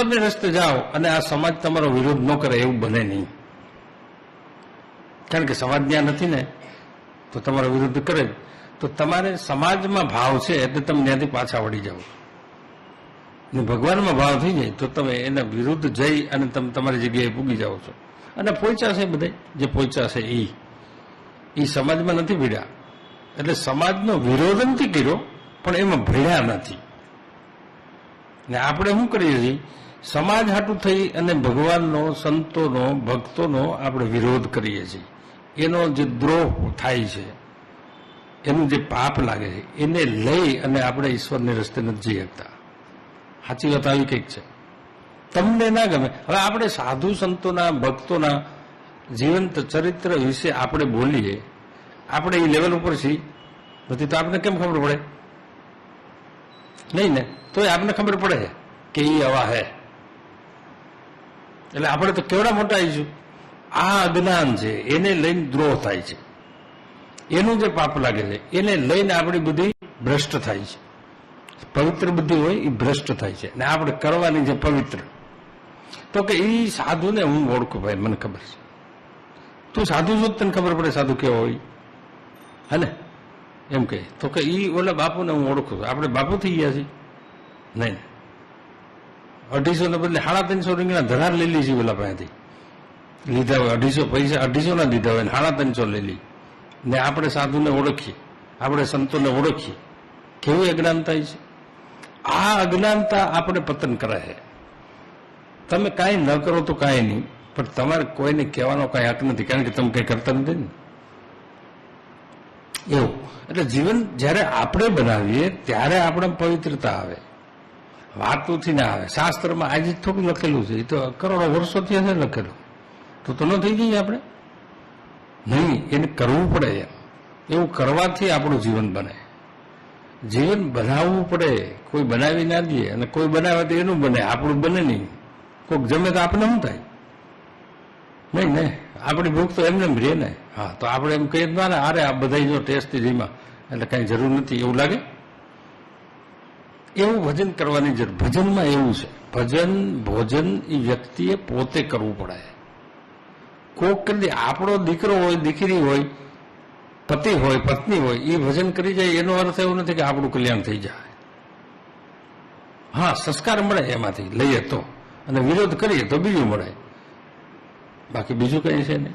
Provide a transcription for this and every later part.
ઈશ્વરને રસ્તે જાઓ અને આ સમાજ તમારો વિરોધ ન કરે એવું બને નહીં. કારણ કે સમાજ ત્યાં નથી ને, તો તમારો વિરુદ્ધ કરે તો તમારે સમાજમાં ભાવ છે એટલે તમે ત્યાંથી પાછા વળી જાઓ. ને ભગવાનમાં ભાવ થઈ જાય તો તમે એના વિરુદ્ધ જઈ અને તમે, તમારી જગ્યાએ પૂગી જાઓ છો. અને પોચા છે બધે, જે પોચા છે એ એ સમાજમાં નથી ભીડ્યા. એટલે સમાજનો વિરોધ નથી કર્યો, પણ એમાં ભીડ્યા નથી. ને આપણે શું કરીએ છીએ? સમાજ હાટું થઈ અને ભગવાનનો, સંતોનો, ભક્તોનો આપણે વિરોધ કરીએ છીએ. એનો જે દ્રોહ થાય છે, એનું જે પાપ લાગે છે, એને લઈ અને આપણે ઈશ્વરને રસ્તે નથી જઈ શકતા. સાચી વાત આવી કંઈક છે. તમને ના ગમે. હવે આપણે સાધુ સંતોના, ભક્તોના જીવંત ચરિત્ર વિશે આપણે બોલીએ, આપણે એ લેવલ ઉપર છીએ. નથી તો આપણે કેમ ખબર પડે? નહીં ને? તો એ આપણને ખબર પડે કે એ આવા હે. એટલે આપણે તો કેવડા મોટા આવીશું આ અજ્ઞાન છે, એને લઈને દ્રોહ થાય છે. એનું જે પાપ લાગે છે, એને લઈને આપણી બુદ્ધિ ભ્રષ્ટ થાય છે. પવિત્ર બુદ્ધિ હોય એ ભ્રષ્ટ થાય છે. ને આપણે કરવાની છે પવિત્ર. તો કે એ સાધુને હું ઓળખું ભાઈ, મને ખબર છે. તું સાધુ જો તને ખબર પડે સાધુ કેવો હોય. હે એમ કહે. તો કે એ ઓલા બાપુને હું ઓળખું છું. આપણે બાપુ થઈ ગયા છીએ? નહીં. અઢીસો ને બદલે સાડા ત્રણસો રીંગણા ધરાર લઈ લીધી પેલા પાસેથી લીધા હોય અઢીસો પૈસા અઢીસો ના દીધા હોય સાડા ત્રણસો લઈ લી ને આપણે સાધુને ઓળખીએ, આપણે સંતોને ઓળખીએ. કેવી અજ્ઞાનતા છે? આ અજ્ઞાનતા આપણે પતન કરાય. તમે કાંઈ ન કરો તો કાંઈ નહીં, પણ તમારે કોઈને કહેવાનો કાંઈ હક નથી, કારણ કે તમે કંઈ કરતા નથી ને. એવું. એટલે જીવન જ્યારે આપણે બનાવીએ, ત્યારે આપણે પવિત્રતા આવે. વાતોથી ના આવે. શાસ્ત્રમાં આજે જ થોડું લખેલું છે. એ તો કરોડો વર્ષોથી હશે લખેલું. તો તો ન થઈ જઈએ આપણે? નહીં, એને કરવું પડે એમ. એવું કરવાથી આપણું જીવન બને. જીવન બનાવવું પડે. કોઈ બનાવી ના દે અને કોઈ બનાવે તો એનું બને. આપણું બને નહીં. કોઈક જમે તો આપણે શું થાય? નહીં નહીં. આપણી ભૂખ તો એમને એમ રહે ને. હા, તો આપણે એમ કહીએ ના, ને, અરે આ બધા જો ટેસ્ટ જીમાં એટલે કાંઈ જરૂર નથી. એવું લાગે? એવું ભજન કરવાની જરૂર. ભજનમાં એવું છે. ભજન, ભોજન એ વ્યક્તિએ પોતે કરવું પડે. કોક કરી આપણો દીકરો હોય, દીકરી હોય, પતિ હોય, પત્ની હોય એ ભજન કરી જાય, એનો અર્થ એવો નથી કે આપણું કલ્યાણ થઈ જાય. હા, સંસ્કાર મળે એમાંથી, લઈએ તો. અને વિરોધ કરીએ તો બીજું મળે. બાકી બીજું કંઈ છે નહીં.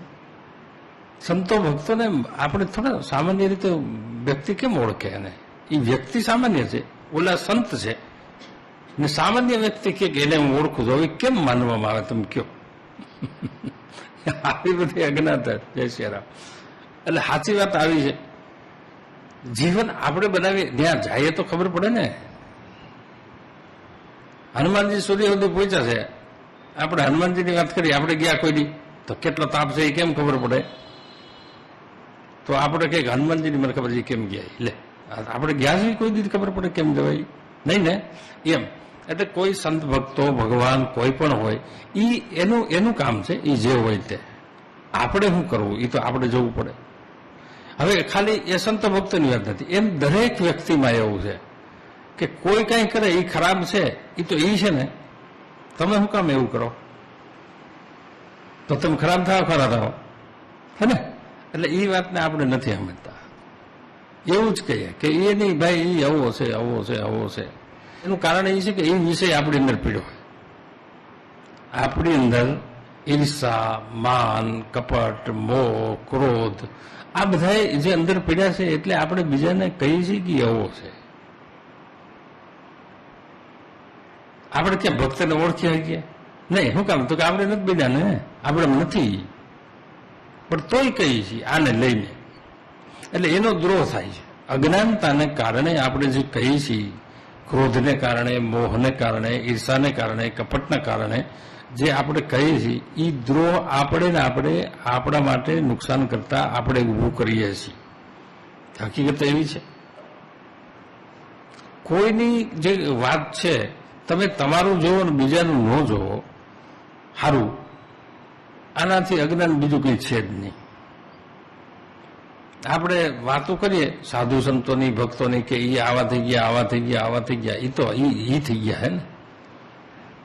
સંતો, ભક્તોને આપણે થોડા સામાન્ય રીતે વ્યક્તિ કેમ ઓળખે એને? એ વ્યક્તિ સામાન્ય છે. ઓલા સંત છે. ને સામાન્ય વ્યક્તિ કે એને હું ઓળખું છું. હવે કેમ માનવામાં આવે તમે કયો આવી બધી અજ્ઞાતા જય શ્રી એટલે સાચી વાત આવી છે. જીવન આપણે બનાવીએ ત્યાં જઈએ તો ખબર પડે ને. હનુમાનજી સુધી સુધી પહોંચ્યા છે. આપણે હનુમાનજીની વાત કરીએ, આપણે ગયા કોઈની તો કેટલો તાપ છે એ કેમ ખબર પડે? તો આપણે કંઈક હનુમાનજીની મને ખબર છે કેમ ગયા લે. આપણે ગયા સુધી કોઈ દી ખબર પડે કેમ જવાય નહીં ને? એમ. એટલે કોઈ સંત ભક્તો, ભગવાન કોઈ પણ હોય એ એનું એનું કામ છે એ જે હોય તે. આપણે શું કરવું? એ તો આપણે જવું પડે. હવે ખાલી એ સંત ભક્તોની વાત નથી. એમ દરેક વ્યક્તિમાં એવું છે કે કોઈ કાંઈ કરે એ ખરાબ છે એ તો એ છે ને? તમે શું કામ એવું કરો? તો તમે ખરાબ થાવ ખરા થાવ હે ને? એટલે એ વાતને આપણે નથી સમજતા. એવું જ કહીએ કે એ નહીં, ભાઈ એ આવો છે આવો છે આવો છે. એનું કારણ એ છે કે એ વિષય આપણી અંદર પીડ્યો આપણી અંદર ઈર્ષા, માન, કપટ, મોહ, ક્રોધ, આ બધા જે અંદર પીડ્યા છે એટલે આપણે બીજાને કહીએ છીએ કે આવો છે. આપણે ક્યાં ભક્તને ઓળખી શકીએ? નહીં શું કામ? તો કે આપણે નથી બીજાને, આપણે નથી. પણ તોય કહીએ છીએ, આને લઈને. એટલે એનો દ્રોહ થાય છે. અજ્ઞાનતાને કારણે આપણે જે કહીએ છીએ, ક્રોધને કારણે, મોહને કારણે, ઈર્ષાને કારણે, કપટના કારણે, જે આપણે કહીએ છીએ એ દ્રોહ આપણે ને આપણે આપણા માટે નુકસાન કરતા આપણે ઊભું કરીએ છીએ. હકીકત એવી છે. કોઈની જે વાત છે, તમે તમારું જોવો ને બીજાનું ન જોવો સારું આનાથી અજ્ઞાન બીજું કંઈ છે જ નહીં. આપણે વાતો કરીએ, સાધુ સંતોની, ભક્તોની કે એ આવા થઈ ગયા, આવા થઈ ગયા, આવા થઈ ગયા એ તો એ થઈ ગયા હે ને?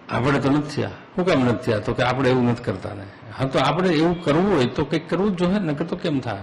આપણે તો નથી થયા. શું કામ નથી થયા? તો કે આપણે એવું નથી કરતા ને. હા, તો આપણે એવું કરવું હોય તો કંઈક કરવું જ જોઈએ ને કે તો કેમ થાય?